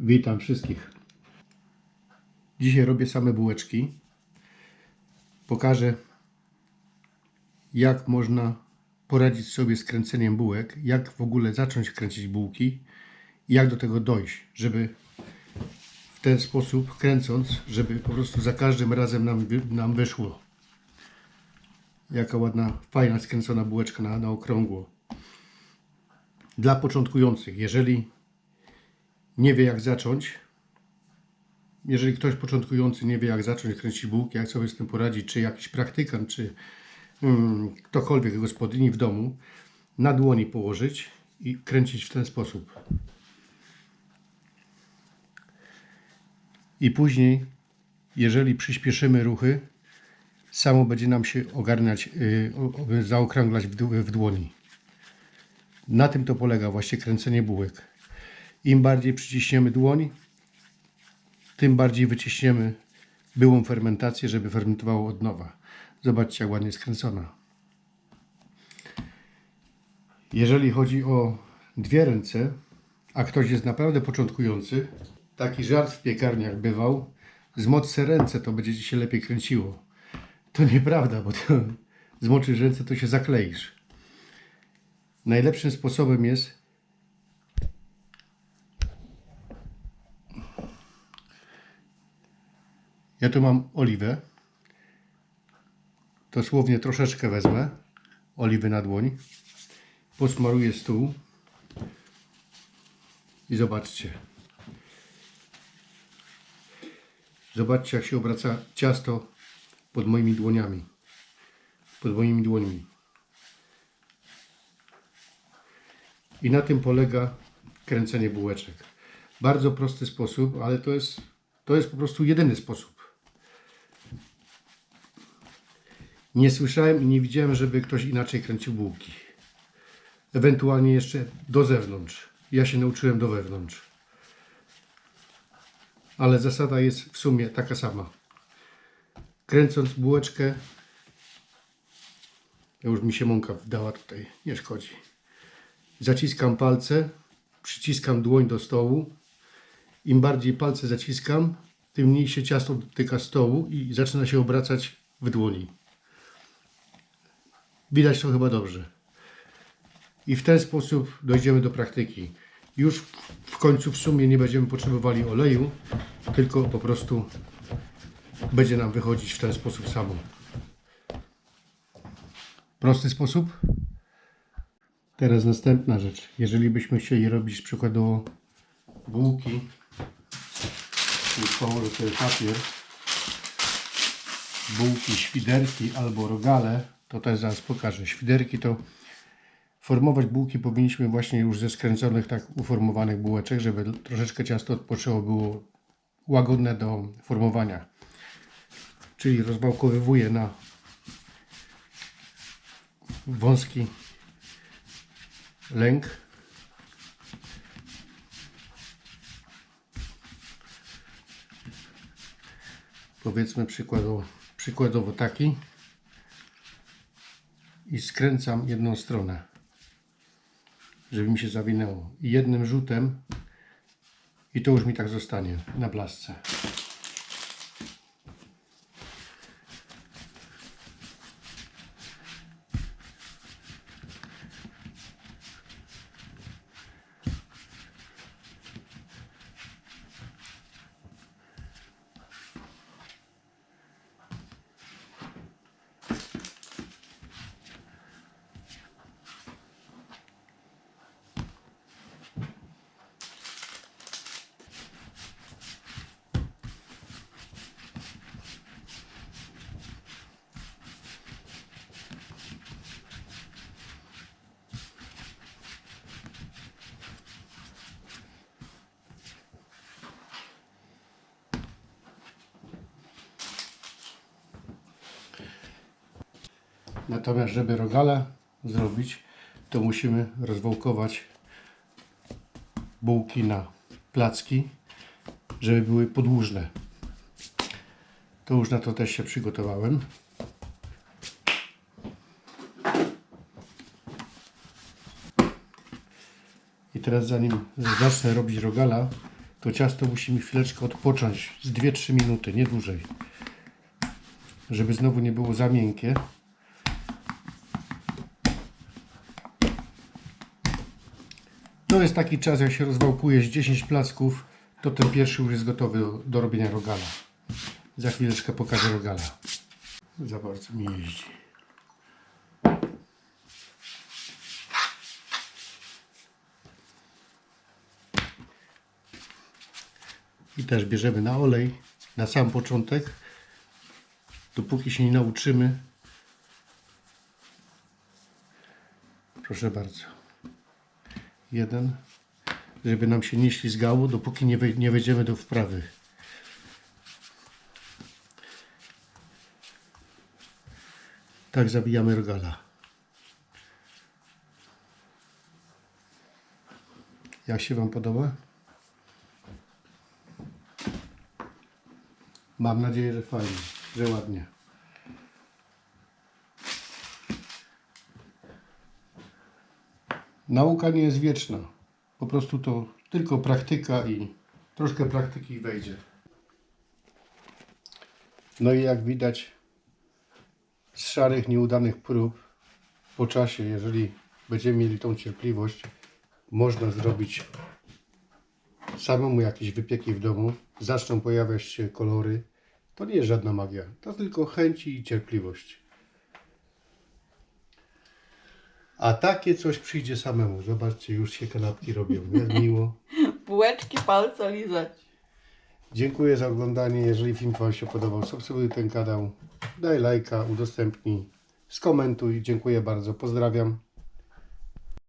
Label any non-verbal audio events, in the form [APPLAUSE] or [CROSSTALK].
Witam wszystkich. Dzisiaj robię same bułeczki. Pokażę, jak można poradzić sobie z kręceniem bułek, jak w ogóle zacząć kręcić bułki jak do tego dojść, żeby w ten sposób kręcąc, żeby po prostu za każdym razem nam, nam wyszło. Jaka ładna, fajna skręcona bułeczka na, na okrągło. Dla początkujących, jeżeli nie wie jak zacząć, jeżeli ktoś początkujący nie wie jak zacząć kręcić bułki, jak sobie z tym poradzić, czy jakiś praktykant, czy mm, ktokolwiek gospodyni w domu, na dłoni położyć i kręcić w ten sposób. I później, jeżeli przyspieszymy ruchy, samo będzie nam się ogarniać, yy, zaokrąglać w, w dłoni. Na tym to polega właśnie kręcenie bułek. Im bardziej przyciśniemy dłoń, tym bardziej wyciśniemy byłą fermentację, żeby fermentowało od nowa. Zobaczcie, jak ładnie skręcona. Jeżeli chodzi o dwie ręce, a ktoś jest naprawdę początkujący, taki żart w piekarniach bywał, zmocę ręce, to będzie ci się lepiej kręciło. To nieprawda, bo to, [LAUGHS] zmoczysz ręce, to się zakleisz. Najlepszym sposobem jest Ja tu mam oliwę. Dosłownie troszeczkę wezmę oliwy na dłoń. Posmaruję stół. I zobaczcie. Zobaczcie, jak się obraca ciasto pod moimi dłoniami. Pod moimi dłońmi. I na tym polega kręcenie bułeczek. Bardzo prosty sposób, ale to jest, to jest po prostu jedyny sposób. Nie słyszałem i nie widziałem, żeby ktoś inaczej kręcił bułki. Ewentualnie jeszcze do zewnątrz. Ja się nauczyłem do wewnątrz. Ale zasada jest w sumie taka sama. Kręcąc bułeczkę, już mi się mąka wdała tutaj, nie szkodzi. Zaciskam palce, przyciskam dłoń do stołu. Im bardziej palce zaciskam, tym mniej się ciasto dotyka stołu i zaczyna się obracać w dłoni. Widać to chyba dobrze. I w ten sposób dojdziemy do praktyki. Już w końcu w sumie nie będziemy potrzebowali oleju, tylko po prostu będzie nam wychodzić w ten sposób samo. Prosty sposób? Teraz następna rzecz. Jeżeli byśmy chcieli robić przykładowo bułki, położę sobie papier, bułki, świderki albo rogale, to też zaraz pokażę. Świderki to formować bułki powinniśmy właśnie już ze skręconych, tak uformowanych bułeczek, żeby troszeczkę ciasto odpoczęło, było łagodne do formowania. Czyli rozwałkowywuję na wąski lęk. Powiedzmy przykładowo, przykładowo taki i skręcam jedną stronę, żeby mi się zawinęło. I jednym rzutem i to już mi tak zostanie na blasce. Natomiast żeby rogala zrobić, to musimy rozwałkować bułki na placki, żeby były podłużne. To już na to też się przygotowałem. I teraz zanim zacznę robić rogala, to ciasto musimy chwileczkę odpocząć z 2-3 minuty, nie dłużej. Żeby znowu nie było za miękkie. To jest taki czas, jak się rozwałkuje z 10 placków, to ten pierwszy już jest gotowy do, do robienia rogala. Za chwileczkę pokażę rogala. Za bardzo mi jeździ. I też bierzemy na olej na sam początek, dopóki się nie nauczymy. Proszę bardzo. Jeden, żeby nam się nie ślizgało, dopóki nie, nie wejdziemy do wprawy. Tak zabijamy rogala. Jak się Wam podoba? Mam nadzieję, że fajnie, że ładnie. Nauka nie jest wieczna. Po prostu to tylko praktyka i troszkę praktyki wejdzie. No i jak widać z szarych, nieudanych prób po czasie, jeżeli będziemy mieli tą cierpliwość, można zrobić samemu jakieś wypieki w domu, zaczną pojawiać się kolory. To nie jest żadna magia, to tylko chęci i cierpliwość. A takie coś przyjdzie samemu. Zobaczcie, już się kanapki robią. Jak miło. [LAUGHS] Bułeczki palca lizać. Dziękuję za oglądanie. Jeżeli film Wam się podobał, subskrybuj ten kanał, daj lajka, udostępnij, skomentuj. Dziękuję bardzo. Pozdrawiam.